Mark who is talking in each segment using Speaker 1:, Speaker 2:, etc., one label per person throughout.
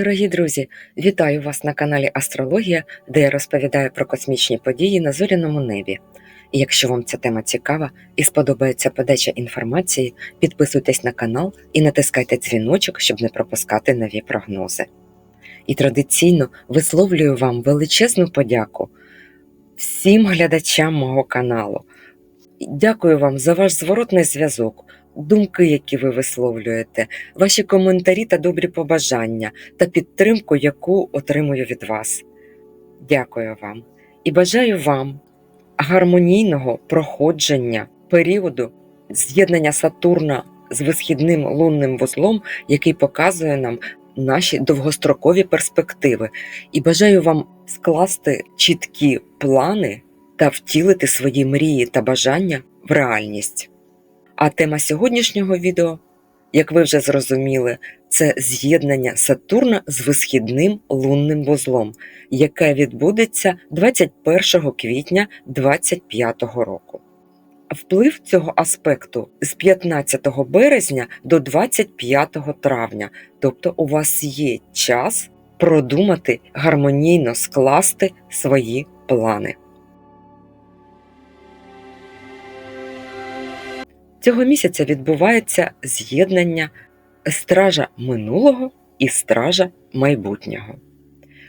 Speaker 1: Дорогі друзі, вітаю вас на каналі Астрологія, де я розповідаю про космічні події на зоряному небі. І якщо вам ця тема цікава і сподобається подача інформації, підписуйтесь на канал і натискайте дзвіночок, щоб не пропускати нові прогнози. І традиційно висловлюю вам величезну подяку всім глядачам мого каналу. Дякую вам за ваш зворотний зв'язок, думки, які ви висловлюєте, ваші коментарі та добрі побажання та підтримку, яку отримую від вас. Дякую вам і бажаю вам гармонійного проходження періоду з'єднання Сатурна з висхідним лунним вузлом, який показує нам наші довгострокові перспективи. І бажаю вам скласти чіткі плани та втілити свої мрії та бажання в реальність. А тема сьогоднішнього відео, як ви вже зрозуміли, це з'єднання Сатурна з висхідним лунним вузлом, яке відбудеться 21 квітня 2025 року. Вплив цього аспекту з 15 березня до 25 травня, тобто у вас є час продумати гармонійно скласти свої плани. Цього місяця відбувається з'єднання стража минулого і стража майбутнього.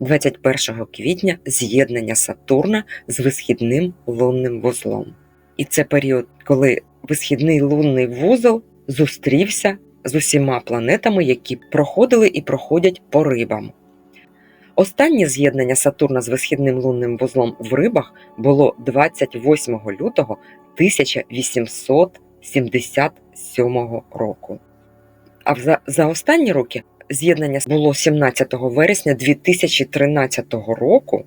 Speaker 1: 21 квітня з'єднання Сатурна з висхідним лунним вузлом. І це період, коли висхідний лунний вузол зустрівся з усіма планетами, які проходили і проходять по рибам. Останнє з'єднання Сатурна з висхідним лунним вузлом в рибах було 28 лютого 1877 року. А за, за останні роки з'єднання було 17 вересня 2013 року.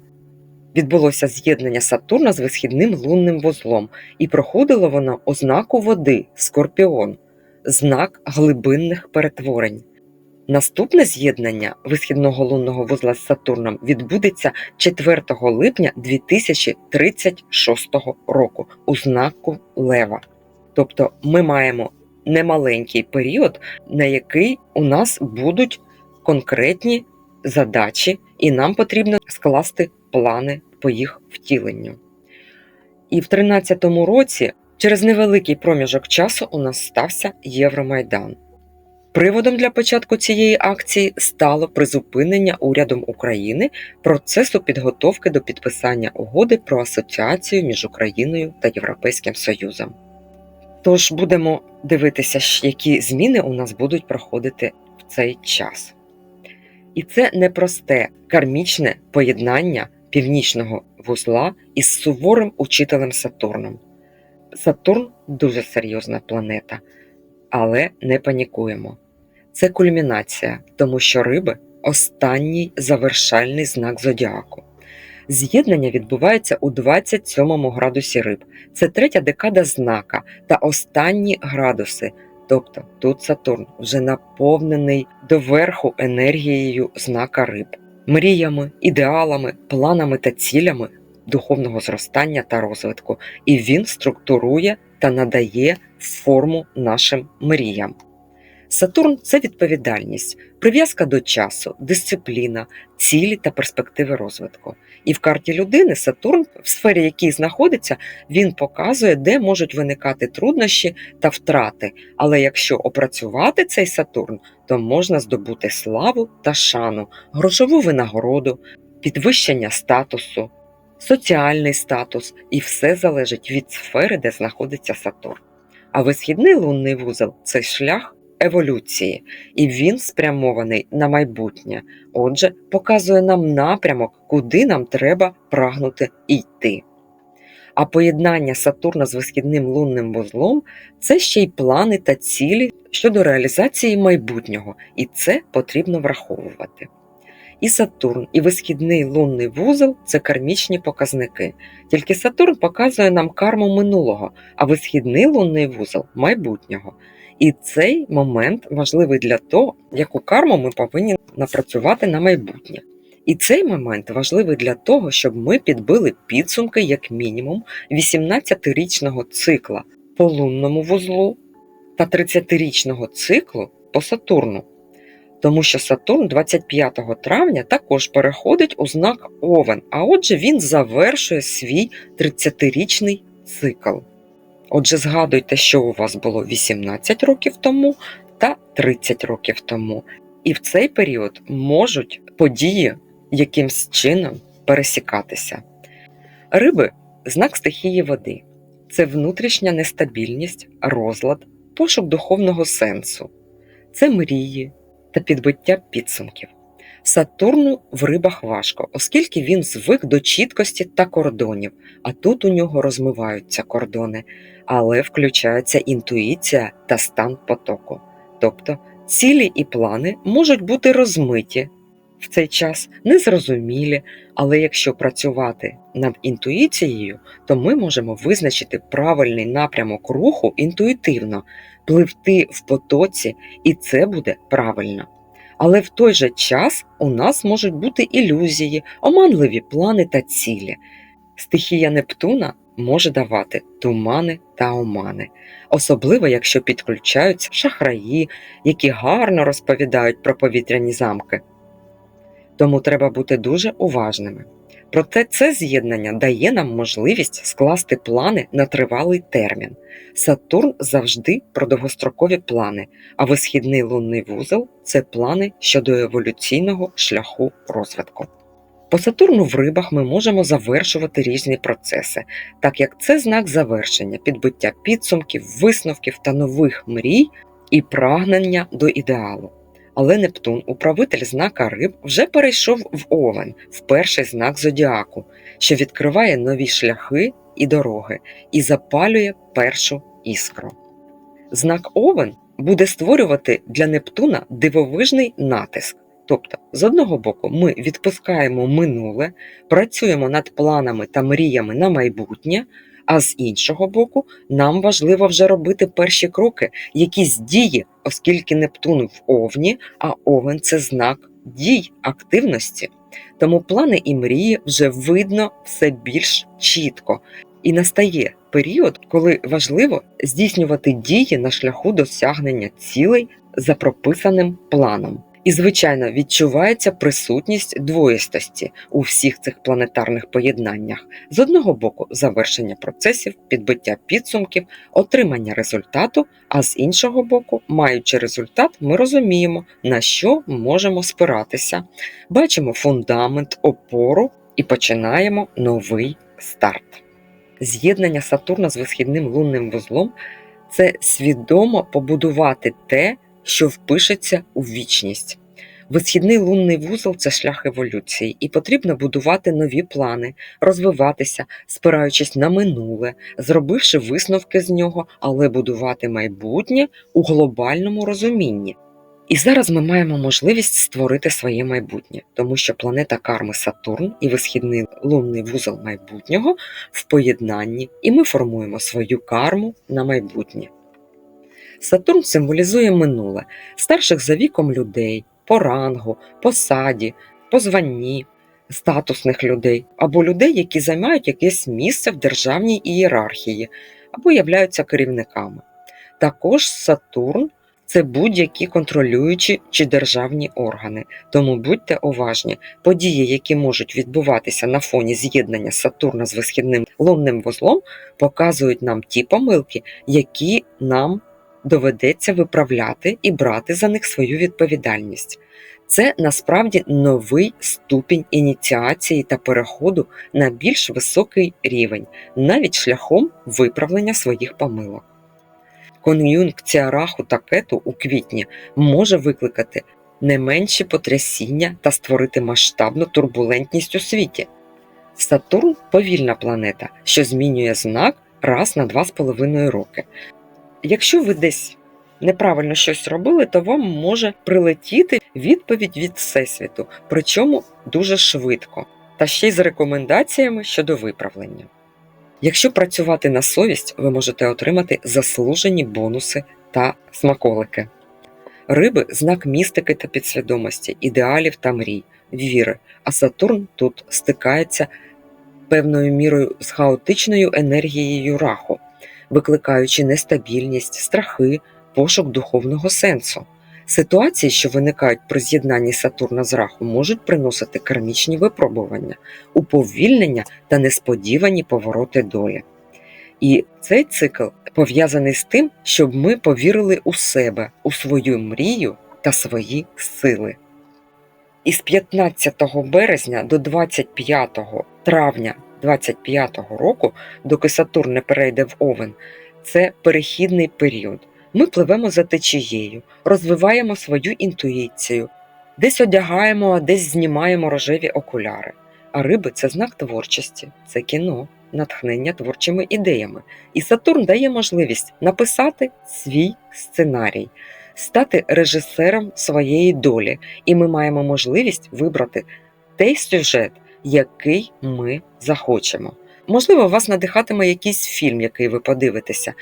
Speaker 1: Відбулося з'єднання Сатурна з висхідним лунним вузлом, і проходило воно ознаку води Скорпіон, знак глибинних перетворень. Наступне з'єднання висхідного лунного вузла з Сатурном відбудеться 4 липня 2036 року у знаку Лева. Тобто ми маємо немаленький період, на який у нас будуть конкретні задачі, і нам потрібно скласти плани по їх втіленню. І в 2013 році, через невеликий проміжок часу, у нас стався Євромайдан. Приводом для початку цієї акції стало призупинення урядом України процесу підготовки до підписання угоди про асоціацію між Україною та Європейським Союзом. Тож будемо дивитися, які зміни у нас будуть проходити в цей час. І це непросте кармічне поєднання північного вузла із суворим учителем Сатурном. Сатурн дуже серйозна планета, але не панікуємо. Це кульмінація, тому що риби останній завершальний знак зодіаку. З'єднання відбувається у 27 градусі риб. Це третя декада знака та останні градуси. Тобто тут Сатурн вже наповнений доверху енергією знака риб, мріями, ідеалами, планами та цілями духовного зростання та розвитку. І він структурує та надає форму нашим мріям. Сатурн це відповідальність, прив'язка до часу, дисципліна, цілі та перспективи розвитку. І в карті людини Сатурн, в сфері якій знаходиться, він показує, де можуть виникати труднощі та втрати. Але якщо опрацювати цей Сатурн, то можна здобути славу та шану, грошову винагороду, підвищення статусу, соціальний статус, і все залежить від сфери, де знаходиться Сатурн. А висхідний лунний вузол це шлях еволюції, і він спрямований на майбутнє. Отже, показує нам напрямок, куди нам треба прагнути йти. А поєднання Сатурна з висхідним лунним вузлом це ще й плани та цілі щодо реалізації майбутнього, і це потрібно враховувати. І Сатурн, і висхідний лунний вузол це кармічні показники. Тільки Сатурн показує нам карму минулого, а висхідний лунний вузол майбутнього. І цей момент важливий для того, яку карму ми повинні напрацювати на майбутнє. І цей момент важливий для того, щоб ми підбили підсумки, як мінімум, 18-річного цикла по лунному вузлу та 30-річного циклу по Сатурну. тому що Сатурн 25 травня також переходить у знак Овен, а отже, він завершує свій 30-річний цикл. Отже, згадуйте, що у вас було 18 років тому та 30 років тому. І в цей період можуть події якимсь чином пересікатися. Риби знак стихії води це внутрішня нестабільність, розлад, пошук духовного сенсу, це мрії та підбиття підсумків. Сатурну в рибах важко, оскільки він звик до чіткості та кордонів, а тут у нього розмиваються кордони, але включається інтуїція та стан потоку. Тобто цілі і плани можуть бути розмиті в цей час, незрозумілі, але якщо працювати над інтуїцією, то ми можемо визначити правильний напрямок руху інтуїтивно, пливти в потоці, і це буде правильно. Але в той же час у нас можуть бути ілюзії, оманливі плани та цілі. Стихія Нептуна може давати тумани та омани, особливо якщо підключаються шахраї, які гарно розповідають про повітряні замки. Тому треба бути дуже уважними. Проте це з'єднання дає нам можливість скласти плани на тривалий термін. Сатурн завжди про довгострокові плани, а висхідний лунний вузол це плани щодо еволюційного шляху розвитку. По Сатурну в рибах ми можемо завершувати різні процеси, так як це знак завершення, підбиття підсумків, висновків та нових мрій і прагнення до ідеалу. Але Нептун, управитель знака риб, вже перейшов в Овен, в перший знак зодіаку, що відкриває нові шляхи і дороги і запалює першу іскру. Знак Овен буде створювати для Нептуна дивовижний натиск. Тобто, з одного боку, ми відпускаємо минуле, працюємо над планами та мріями на майбутнє, а з іншого боку, нам важливо вже робити перші кроки, якісь дії, оскільки Нептун в Овні, а Овен це знак дій, активності. Тому плани і мрії вже видно все більш чітко. І настає період, коли важливо здійснювати дії на шляху досягнення цілей за прописаним планом. І, звичайно, відчувається присутність двоїстості у всіх цих планетарних поєднаннях. З одного боку, завершення процесів, підбиття підсумків, отримання результату, а з іншого боку, маючи результат, ми розуміємо, на що можемо спиратися, бачимо фундамент, опору і починаємо новий старт. З'єднання Сатурна з висхідним лунним вузлом це свідомо побудувати те що впишеться у вічність. Висхідний лунний вузол це шлях еволюції, і потрібно будувати нові плани, розвиватися, спираючись на минуле, зробивши висновки з нього, але будувати майбутнє у глобальному розумінні. І зараз ми маємо можливість створити своє майбутнє, тому що планета карми Сатурн і висхідний лунний вузол майбутнього в поєднанні, і ми формуємо свою карму на майбутнє. Сатурн символізує минуле старших за віком людей, по рангу, посаді, по званні, статусних людей або людей, які займають якесь місце в державній ієрархії або являються керівниками. Також Сатурн це будь-які контролюючі чи державні органи, тому будьте уважні, події, які можуть відбуватися на фоні з'єднання Сатурна з висхідним лунним вузлом, показують нам ті помилки, які нам доведеться виправляти і брати за них свою відповідальність. Це насправді новий ступінь ініціації та переходу на більш високий рівень, навіть шляхом виправлення своїх помилок. Кон'юнкція раху та кету у квітні може викликати не менші потрясіння та створити масштабну турбулентність у світі. Сатурн повільна планета, що змінює знак раз на 2,5 роки. Якщо ви десь неправильно щось робили, то вам може прилетіти відповідь від Всесвіту, причому дуже швидко, та ще й з рекомендаціями щодо виправлення. Якщо працювати на совість, ви можете отримати заслужені бонуси та смаколики. Риби знак містики та підсвідомості, ідеалів та мрій, віри, а Сатурн тут стикається певною мірою з хаотичною енергією раху викликаючи нестабільність, страхи, пошук духовного сенсу. Ситуації, що виникають при з'єднанні Сатурна з Раху, можуть приносити кармічні випробування, уповільнення та несподівані повороти долі. І цей цикл пов'язаний з тим, щоб ми повірили у себе, у свою мрію та свої сили. Із 15 березня до 25 травня 25 року, доки Сатурн не перейде в Овен, це перехідний період. Ми пливемо за течією, розвиваємо свою інтуїцію, десь одягаємо, а десь знімаємо рожеві окуляри. А риби це знак творчості, це кіно, натхнення творчими ідеями. І Сатурн дає можливість написати свій сценарій, стати режисером своєї долі, і ми маємо можливість вибрати той сюжет, який ми захочемо. Можливо, вас надихатиме якийсь фільм, який ви подивитеся,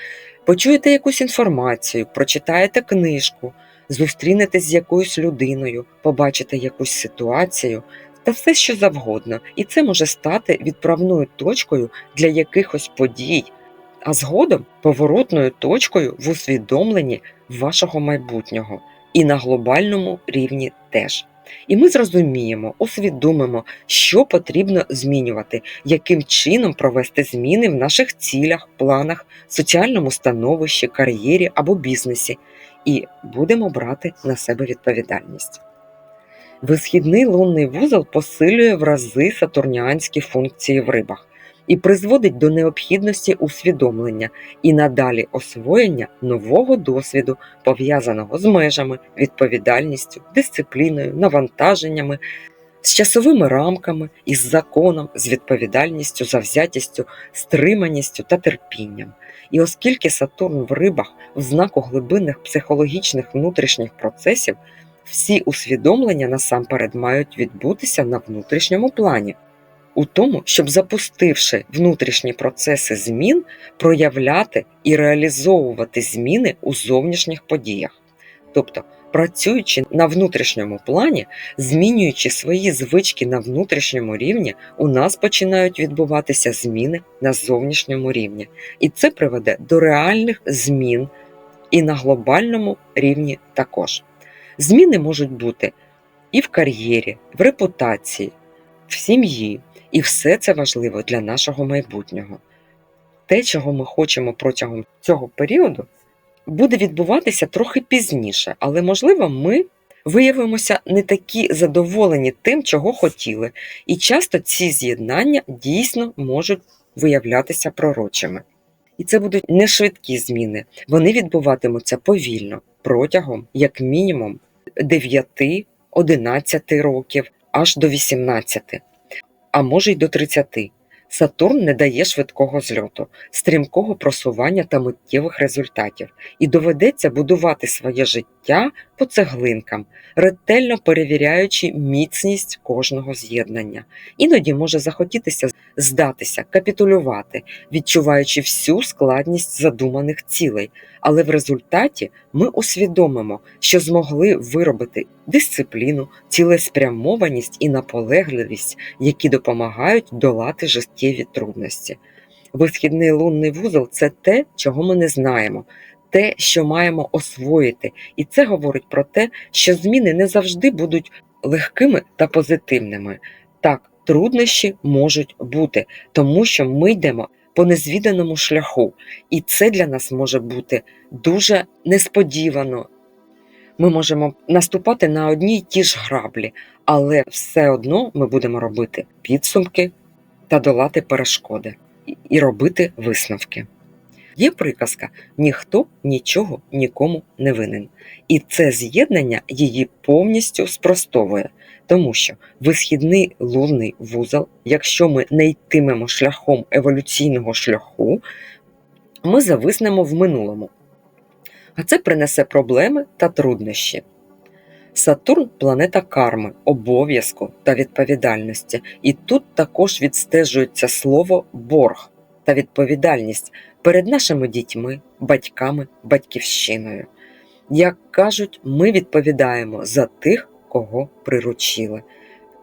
Speaker 1: почуєте якусь інформацію, прочитаєте книжку, зустрінетесь з якоюсь людиною, побачите якусь ситуацію та все, що завгодно. І це може стати відправною точкою для якихось подій, а згодом поворотною точкою в усвідомленні вашого майбутнього і на глобальному рівні теж. І ми зрозуміємо, усвідомимо, що потрібно змінювати, яким чином провести зміни в наших цілях, планах, соціальному становищі, кар'єрі або бізнесі, і будемо брати на себе відповідальність. Висхідний лунний вузол посилює в рази сатурніанські функції в рибах і призводить до необхідності усвідомлення і надалі освоєння нового досвіду, пов'язаного з межами, відповідальністю, дисципліною, навантаженнями, з часовими рамками, із законом, з відповідальністю, завзятістю, стриманістю та терпінням. І оскільки Сатурн в рибах в знаку глибинних психологічних внутрішніх процесів, всі усвідомлення насамперед мають відбутися на внутрішньому плані у тому, щоб запустивши внутрішні процеси змін, проявляти і реалізовувати зміни у зовнішніх подіях. Тобто, працюючи на внутрішньому плані, змінюючи свої звички на внутрішньому рівні, у нас починають відбуватися зміни на зовнішньому рівні. І це приведе до реальних змін і на глобальному рівні також. Зміни можуть бути і в кар'єрі, в репутації, в сім'ї, і все це важливо для нашого майбутнього. Те, чого ми хочемо протягом цього періоду, буде відбуватися трохи пізніше, але, можливо, ми виявимося не такі задоволені тим, чого хотіли, і часто ці з'єднання дійсно можуть виявлятися пророчими. І це будуть не швидкі зміни, вони відбуватимуться повільно протягом, як мінімум, 9-11 років аж до 18 а може й до 30. Сатурн не дає швидкого зльоту, стрімкого просування та миттєвих результатів, і доведеться будувати своє життя по цеглинкам, ретельно перевіряючи міцність кожного з'єднання. Іноді може захотітися здатися, капітулювати, відчуваючи всю складність задуманих цілей, але в результаті ми усвідомимо, що змогли виробити дисципліну, цілеспрямованість і наполегливість, які допомагають долати життєві трудності. Висхідний лунний вузол це те, чого ми не знаємо, те, що маємо освоїти, і це говорить про те, що зміни не завжди будуть легкими та позитивними. Так, труднощі можуть бути, тому що ми йдемо по незвіданому шляху, і це для нас може бути дуже несподівано. Ми можемо наступати на одні й ті ж граблі, але все одно ми будемо робити підсумки та долати перешкоди і робити висновки. Є приказка ніхто нічого нікому не винен. І це з'єднання її повністю спростовує, тому що висхідний лунний вузол, якщо ми не йтимемо шляхом еволюційного шляху, ми зависнемо в минулому. А це принесе проблеми та труднощі. Сатурн планета карми, обов'язку та відповідальності, і тут також відстежується слово борг та відповідальність перед нашими дітьми, батьками, батьківщиною. Як кажуть, ми відповідаємо за тих, кого приручили.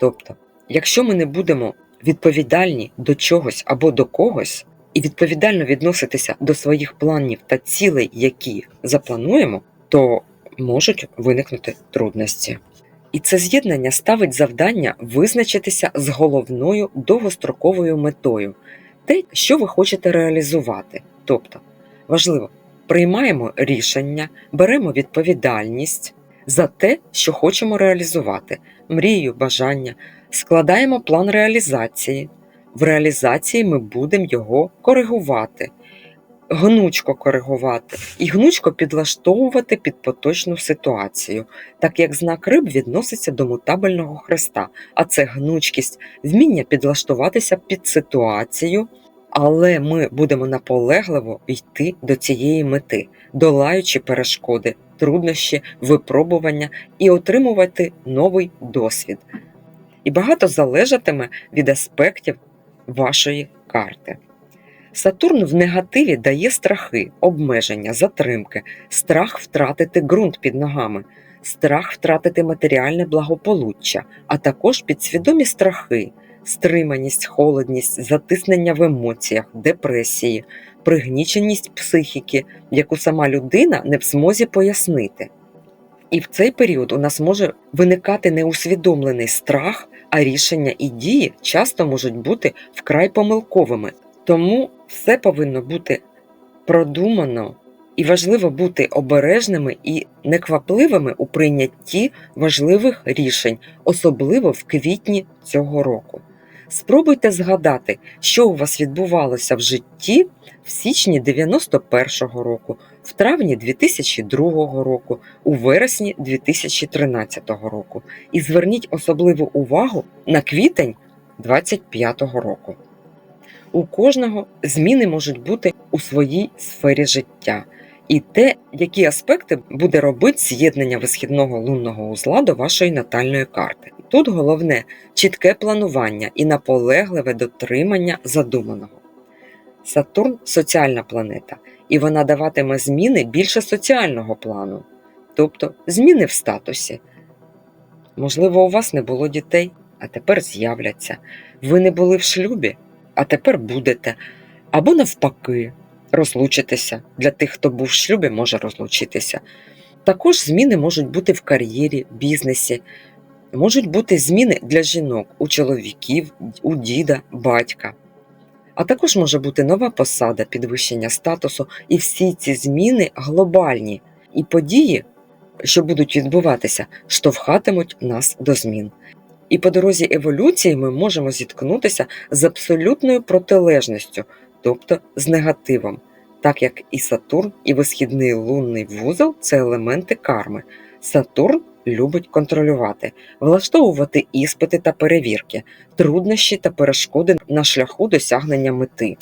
Speaker 1: Тобто, якщо ми не будемо відповідальні до чогось або до когось, і відповідально відноситися до своїх планів та цілей, які заплануємо, то можуть виникнути трудності. І це з'єднання ставить завдання визначитися з головною довгостроковою метою, те, що ви хочете реалізувати. Тобто, важливо, приймаємо рішення, беремо відповідальність за те, що хочемо реалізувати, мрію, бажання, складаємо план реалізації. В реалізації ми будемо його коригувати, гнучко коригувати і гнучко підлаштовувати під поточну ситуацію, так як знак риб відноситься до мутабельного хреста, а це гнучкість, вміння підлаштуватися під ситуацію, але ми будемо наполегливо йти до цієї мети, долаючи перешкоди, труднощі, випробування і отримувати новий досвід. І багато залежатиме від аспектів вашої карти. Сатурн в негативі дає страхи, обмеження, затримки, страх втратити ґрунт під ногами, страх втратити матеріальне благополуччя, а також підсвідомі страхи, стриманість, холодність, затиснення в емоціях, депресії, пригніченість психіки, яку сама людина не в змозі пояснити. І в цей період у нас може виникати неусвідомлений страх, а рішення і дії часто можуть бути вкрай помилковими. Тому все повинно бути продумано і важливо бути обережними і неквапливими у прийнятті важливих рішень, особливо в квітні цього року. Спробуйте згадати, що у вас відбувалося в житті в січні 91-го року, в травні 2002 року, у вересні 2013 року, і зверніть особливу увагу на квітень 25-го року. У кожного зміни можуть бути у своїй сфері життя, і те, які аспекти буде робити з'єднання висхідного лунного узла до вашої натальної карти. Тут головне чітке планування і наполегливе дотримання задуманого. Сатурн соціальна планета, і вона даватиме зміни більше соціального плану, тобто зміни в статусі. Можливо, у вас не було дітей, а тепер з'являться. Ви не були в шлюбі, а тепер будете. Або навпаки, розлучитися. Для тих, хто був в шлюбі, може розлучитися. Також зміни можуть бути в кар'єрі, бізнесі, можуть бути зміни для жінок, у чоловіків, у діда, батька. А також може бути нова посада, підвищення статусу, і всі ці зміни глобальні і події, що будуть відбуватися, штовхатимуть нас до змін. І по дорозі еволюції ми можемо зіткнутися з абсолютною протилежністю, тобто з негативом, так як і Сатурн, і висхідний лунний вузол це елементи карми. Сатурн любить контролювати, влаштовувати іспити та перевірки, труднощі та перешкоди на шляху досягнення мети.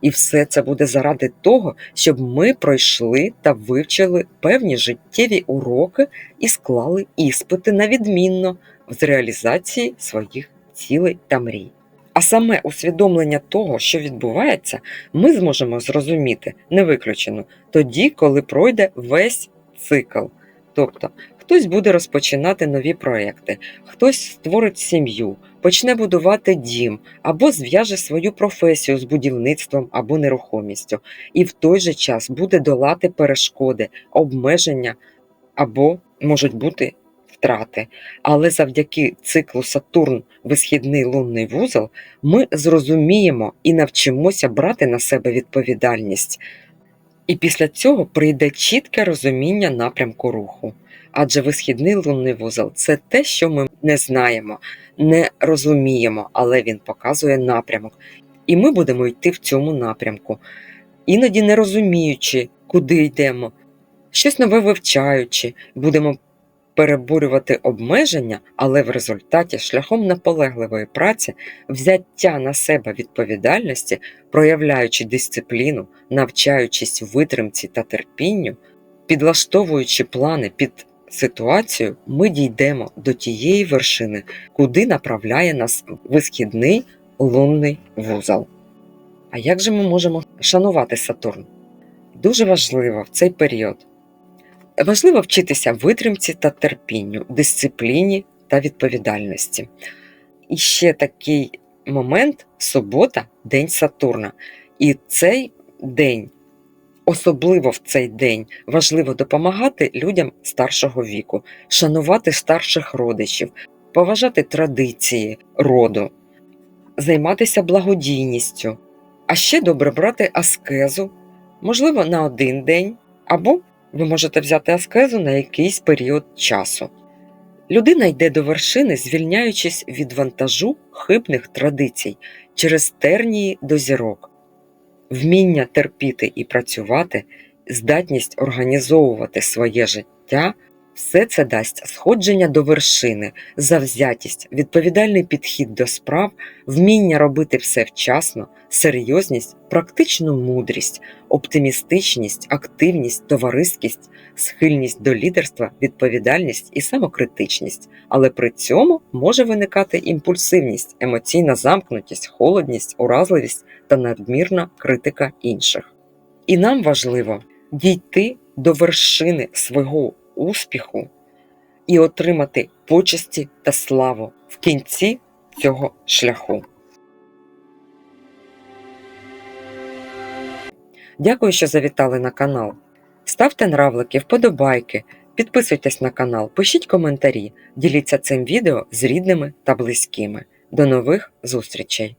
Speaker 1: І все це буде заради того, щоб ми пройшли та вивчили певні життєві уроки і склали іспити на відмінно з реалізації своїх цілей та мрій. А саме усвідомлення того, що відбувається, ми зможемо зрозуміти не виключено тоді, коли пройде весь цикл. Тобто хтось буде розпочинати нові проекти, хтось створить сім'ю, почне будувати дім або зв'яже свою професію з будівництвом або нерухомістю, і в той же час буде долати перешкоди, обмеження або можуть бути втрати. Але завдяки циклу Сатурн, висхідний лунний вузол, ми зрозуміємо і навчимося брати на себе відповідальність. І після цього прийде чітке розуміння напрямку руху. Адже висхідний лунний вузол це те, що ми не знаємо, не розуміємо, але він показує напрямок. І ми будемо йти в цьому напрямку, іноді не розуміючи, куди йдемо, щось нове вивчаючи, будемо переборювати обмеження, але в результаті шляхом наполегливої праці, взяття на себе відповідальності, проявляючи дисципліну, навчаючись витримці та терпінню, підлаштовуючи плани під ситуацію, ми дійдемо до тієї вершини, куди направляє нас висхідний лунний вузол. А як же ми можемо шанувати Сатурн? Дуже важливо в цей період Важливо вчитися витримці та терпінню, дисципліні та відповідальності. І ще такий момент субота, День Сатурна. І цей день Особливо в цей день важливо допомагати людям старшого віку, шанувати старших родичів, поважати традиції роду, займатися благодійністю, а ще добре брати аскезу, можливо, на один день, або ви можете взяти аскезу на якийсь період часу. Людина йде до вершини, звільняючись від вантажу хибних традицій через тернії до зірок. Вміння терпіти і працювати, здатність організовувати своє життя все це дасть сходження до вершини, завзятість, відповідальний підхід до справ, вміння робити все вчасно, серйозність, практичну мудрість, оптимістичність, активність, товариськість, схильність до лідерства, відповідальність і самокритичність, але при цьому може виникати імпульсивність, емоційна замкнутість, холодність, уразливість та надмірна критика інших. І нам важливо дійти до вершини свого успіху і отримати почесті та славу в кінці цього шляху. Дякую, що завітали на канал. Ставте нравлики, вподобайки, підписуйтесь на канал, пишіть коментарі, діліться цим відео з рідними та близькими. До нових зустрічей!